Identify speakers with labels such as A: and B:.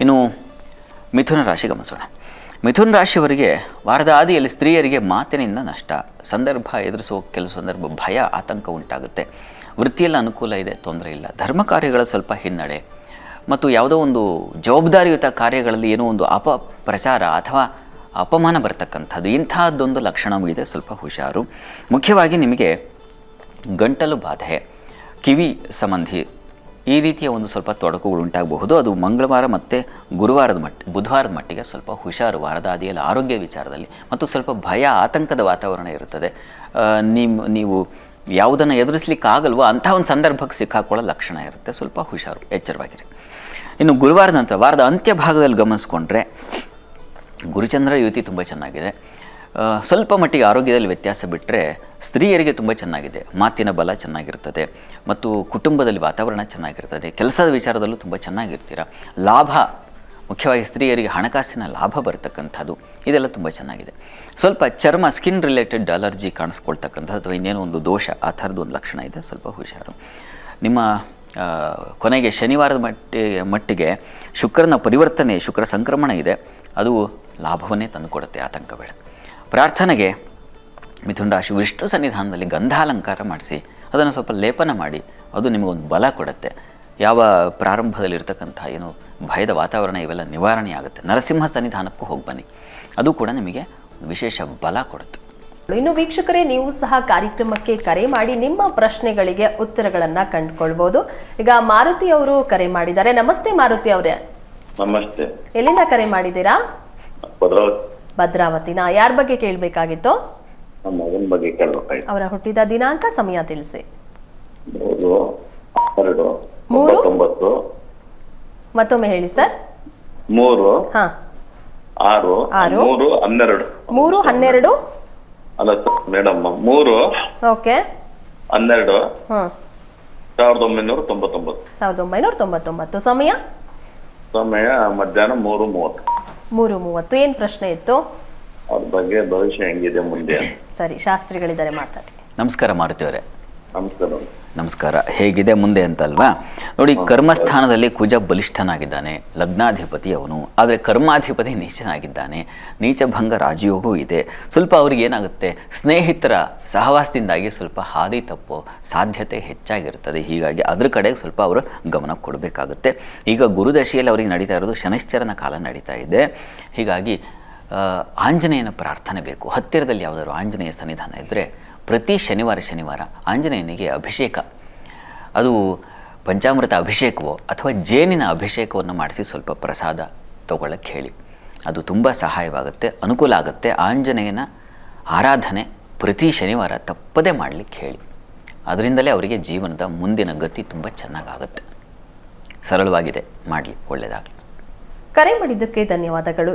A: ಇನ್ನು ಮಿಥುನ ರಾಶಿ ಗಮನಿಸೋಣ. ಮಿಥುನ ರಾಶಿಯವರಿಗೆ ವಾರದ ಆದಿಯಲ್ಲಿ ಸ್ತ್ರೀಯರಿಗೆ ಮಾತಿನಿಂದ ನಷ್ಟ, ಸಂದರ್ಭ ಎದುರಿಸುವ ಕೆಲವು ಸಂದರ್ಭ ಭಯ, ಆತಂಕ ಉಂಟಾಗುತ್ತೆ. ವೃತ್ತಿಯಲ್ಲಿ ಅನುಕೂಲ ಇದೆ, ತೊಂದರೆ ಇಲ್ಲ. ಧರ್ಮ ಕಾರ್ಯಗಳ ಸ್ವಲ್ಪ ಹಿನ್ನಡೆ. ಮತ್ತು ಯಾವುದೋ ಒಂದು ಜವಾಬ್ದಾರಿಯುತ ಕಾರ್ಯಗಳಲ್ಲಿ ಏನೋ ಒಂದು ಅಪಪ್ರಚಾರ ಅಥವಾ ಅಪಮಾನ ಬರ್ತಕ್ಕಂಥದ್ದು ಇಂತಹದ್ದೊಂದು ಲಕ್ಷಣವೂ ಇದೆ, ಸ್ವಲ್ಪ ಹುಷಾರು. ಮುಖ್ಯವಾಗಿ ನಿಮಗೆ ಗಂಟಲು ಬಾಧೆ, ಕಿವಿ ಸಂಬಂಧಿ ಈ ರೀತಿಯ ಒಂದು ಸ್ವಲ್ಪ ತೊಡಕುಗಳು ಉಂಟಾಗಬಹುದು. ಅದು ಮಂಗಳವಾರ ಮತ್ತು ಗುರುವಾರದ ಮಟ್ಟ ಬುಧವಾರದ ಮಟ್ಟಿಗೆ ಸ್ವಲ್ಪ ಹುಷಾರು ವಾರದ ಆದಿಯಲ್ಲಿ ಆರೋಗ್ಯ ವಿಚಾರದಲ್ಲಿ ಮತ್ತು ಸ್ವಲ್ಪ ಭಯ ಆತಂಕದ ವಾತಾವರಣ ಇರುತ್ತದೆ. ನಿಮ್ಮ ನೀವು ಯಾವುದನ್ನು ಎದುರಿಸಲಿಕ್ಕಾಗಲ್ವೋ ಅಂಥ ಒಂದು ಸಂದರ್ಭಕ್ಕೆ ಸಿಕ್ಕಾಕೊಳ್ಳೋ ಲಕ್ಷಣ ಇರುತ್ತೆ. ಸ್ವಲ್ಪ ಹುಷಾರು, ಎಚ್ಚರವಾಗಿರಿ. ಇನ್ನು ಗುರುವಾರದ ನಂತರ ವಾರದ ಅಂತ್ಯ ಭಾಗದಲ್ಲಿ ಗಮನಿಸ್ಕೊಂಡ್ರೆ ಗುರುಚಂದ್ರ ಯುತಿ ತುಂಬ ಚೆನ್ನಾಗಿದೆ. ಸ್ವಲ್ಪ ಮಟ್ಟಿಗೆ ಆರೋಗ್ಯದಲ್ಲಿ ವ್ಯತ್ಯಾಸ ಬಿಟ್ಟರೆ ಸ್ತ್ರೀಯರಿಗೆ ತುಂಬ ಚೆನ್ನಾಗಿದೆ. ಮಾತಿನ ಬಲ ಚೆನ್ನಾಗಿರ್ತದೆ ಮತ್ತು ಕುಟುಂಬದಲ್ಲಿ ವಾತಾವರಣ ಚೆನ್ನಾಗಿರ್ತದೆ. ಕೆಲಸದ ವಿಚಾರದಲ್ಲೂ ತುಂಬ ಚೆನ್ನಾಗಿರ್ತೀರ. ಲಾಭ, ಮುಖ್ಯವಾಗಿ ಸ್ತ್ರೀಯರಿಗೆ ಹಣಕಾಸಿನ ಲಾಭ ಬರ್ತಕ್ಕಂಥದ್ದು, ಇದೆಲ್ಲ ತುಂಬ ಚೆನ್ನಾಗಿದೆ. ಸ್ವಲ್ಪ ಚರ್ಮ, ಸ್ಕಿನ್ ರಿಲೇಟೆಡ್ ಅಲರ್ಜಿ ಕಾಣಿಸ್ಕೊಳ್ತಕ್ಕಂಥದ್ದು ಅಥವಾ ಇನ್ನೇನೋ ಒಂದು ದೋಷ, ಆ ಥರದ್ದು ಒಂದು ಲಕ್ಷಣ ಇದೆ, ಸ್ವಲ್ಪ ಹುಷಾರು. ನಿಮ್ಮ ಕೊನೆಗೆ ಶನಿವಾರದ ಮಟ್ಟಿ, ಮಟ್ಟಿಗೆ ಶುಕ್ರನ ಪರಿವರ್ತನೆ, ಶುಕ್ರ ಸಂಕ್ರಮಣ ಇದೆ, ಅದು ಲಾಭವನ್ನೇ ತಂದುಕೊಡುತ್ತೆ, ಆತಂಕ ಬೇಡ. ಪ್ರಾರ್ಥನೆಗೆ ಮಿಥುನ ರಾಶಿ ವಿಷ್ಣು ಸನ್ನಿಧಾನದಲ್ಲಿ ಗಂಧಾಲಂಕಾರ ಮಾಡಿಸಿ ಅದನ್ನು ಸ್ವಲ್ಪ ಲೇಪನ ಮಾಡಿ ಅದು ನಿಮಗೊಂದು ಬಲ ಕೊಡುತ್ತೆ. ಯಾವ ಪ್ರಾರಂಭದಲ್ಲಿರ್ತಕ್ಕಂಥ ಏನು ಭಯದ ವಾತಾವರಣ ಇವೆಲ್ಲ ನಿವಾರಣೆ ಆಗುತ್ತೆ. ನರಸಿಂಹ ಸನ್ನಿಧಾನಕ್ಕೂ ಹೋಗಿ ಬನ್ನಿ. ಅದು ಕೂಡ ನಿಮಗೆ ವಿಶೇಷ ಬಲ ಕೊಡುತ್ತೆ.
B: ಇನ್ನು ವೀಕ್ಷಕರೇ ನೀವು ಸಹ ಕಾರ್ಯಕ್ರಮಕ್ಕೆ ಕರೆ ಮಾಡಿ ನಿಮ್ಮ ಪ್ರಶ್ನೆಗಳಿಗೆ ಉತ್ತರಗಳನ್ನ ಕಂಡುಕೊಳ್ಬಹುದು ಈಗ ಮಾರುತಿ ಅವರು ಕರೆ ಮಾಡಿದ್ದಾರೆ. ನಮಸ್ತೆ ಮಾರುತಿ ಅವರೇ.
C: ನಮಸ್ತೆ.
B: ಎಲ್ಲಿಂದ ಕರೆ ಮಾಡಿದ್ದೀರಾ?
C: ಭದ್ರಾವತಿ.
B: ಭದ್ರಾವತಿನ ಯಾರ ಬಗ್ಗೆ ಕೇಳಬೇಕಾಗಿತ್ತು?
C: ಬಗ್ಗೆ
B: ಅವರ ಹುಟ್ಟಿದ ದಿನಾಂಕ ಸಮಯ ತಿಳಿಸಿ.
C: ಮೂರು? ತೊಂಬತ್ತು
B: ಮತ್ತೊಮ್ಮೆ ಹೇಳಿ ಸರ್.
C: ಮೂರು
B: ಹಾ.
C: ಆರು
B: ಆರು.
C: ಮೂರು ಹನ್ನೆರಡು.
B: ಮೂರು ಹನ್ನೆರಡು?
C: ಅಲ್ಲ ಸರ್ ಮೇಡಮ್ ಮೂರು
B: ಓಕೆ.
C: ಹನ್ನೆರಡು. ಸಾವಿರದ ಒಂಬೈನೂರ ತೊಂಬತ್ತೊಂಬತ್ತು.
B: ಸಾವಿರದ ಒಂಬೈನೂರ ತೊಂಬತ್ತೊಂಬತ್ತು. ಸಮಯ?
C: ಸಮಯ ಮಧ್ಯಾಹ್ನ ಮೂರು ಮೂವತ್ತು.
B: ಮೂರು ಮೂವತ್ತು ಏನು ಪ್ರಶ್ನೆ ಇತ್ತು?
C: ಅದ್ರ ಬಗ್ಗೆ ಭವಿಷ್ಯ ಹೆಂಗಿದೆ ಮುಂದೆ
B: ಸರಿ ಶಾಸ್ತ್ರಿಗಳಿದ್ದಾರೆ ಮಾತಾಡಿ.
A: ನಮಸ್ಕಾರ ಮಾರುತಿಯವರೇ
C: ನಮಸ್ಕಾರ.
A: ನಮಸ್ಕಾರ. ಹೇಗಿದೆ ಮುಂದೆ ಅಂತಲ್ವಾ? ನೋಡಿ ಕರ್ಮಸ್ಥಾನದಲ್ಲಿ ಕುಜ ಬಲಿಷ್ಠನಾಗಿದ್ದಾನೆ ಲಗ್ನಾಧಿಪತಿ ಅವನು. ಆದರೆ ಕರ್ಮಾಧಿಪತಿ ನೀಚನಾಗಿದ್ದಾನೆ. ನೀಚಭಂಗ ರಾಜಯೋಗವೂ ಇದೆ. ಸ್ವಲ್ಪ ಅವ್ರಿಗೆ ಏನಾಗುತ್ತೆ ಸ್ನೇಹಿತರ ಸಹವಾಸದಿಂದಾಗಿ ಸ್ವಲ್ಪ ಹಾದಿ ತಪ್ಪೋ ಸಾಧ್ಯತೆ ಹೆಚ್ಚಾಗಿರ್ತದೆ ಹೀಗಾಗಿ ಅದ್ರ ಕಡೆ ಸ್ವಲ್ಪ ಅವರು ಗಮನ ಕೊಡಬೇಕಾಗುತ್ತೆ. ಈಗ ಗುರುದಶೆಯಲ್ಲಿ ಅವರಿಗೆ ನಡೀತಾ ಇರೋದು ಶನಿಶ್ಚರನ ಕಾಲ ನಡೀತಾ ಇದೆ. ಹೀಗಾಗಿ ಆಂಜನೇಯನ ಪ್ರಾರ್ಥನೆ ಬೇಕು. ಹತ್ತಿರದಲ್ಲಿ ಯಾವುದಾದ್ರು ಆಂಜನೇಯ ಸನ್ನಿಧಾನ ಇದ್ದರೆ ಪ್ರತಿ ಶನಿವಾರ ಶನಿವಾರ ಆಂಜನೇಯನಿಗೆ ಅಭಿಷೇಕ. ಅದು ಪಂಚಾಮೃತ ಅಭಿಷೇಕವೋ ಅಥವಾ ಜೇನಿನ ಅಭಿಷೇಕವನ್ನು ಮಾಡಿಸಿ ಸ್ವಲ್ಪ ಪ್ರಸಾದ ತಗೊಳ್ಳೋಕ್ಕೆ ಹೇಳಿ. ಅದು ತುಂಬ ಸಹಾಯವಾಗುತ್ತೆ, ಅನುಕೂಲ ಆಗುತ್ತೆ. ಆಂಜನೇಯನ ಆರಾಧನೆ ಪ್ರತಿ ಶನಿವಾರ ತಪ್ಪದೇ ಮಾಡಲಿಕ್ಕೆ ಹೇಳಿ. ಅದರಿಂದಲೇ ಅವರಿಗೆ ಜೀವನದ ಮುಂದಿನ ಗತಿ ತುಂಬ ಚೆನ್ನಾಗಾಗುತ್ತೆ. ಸರಳವಾಗಿದೆ, ಮಾಡಲಿ ಒಳ್ಳೆಯದಾಗಲಿ
B: ಕರೆ ಮಾಡಿದ್ದಕ್ಕೆ ಧನ್ಯವಾದಗಳು.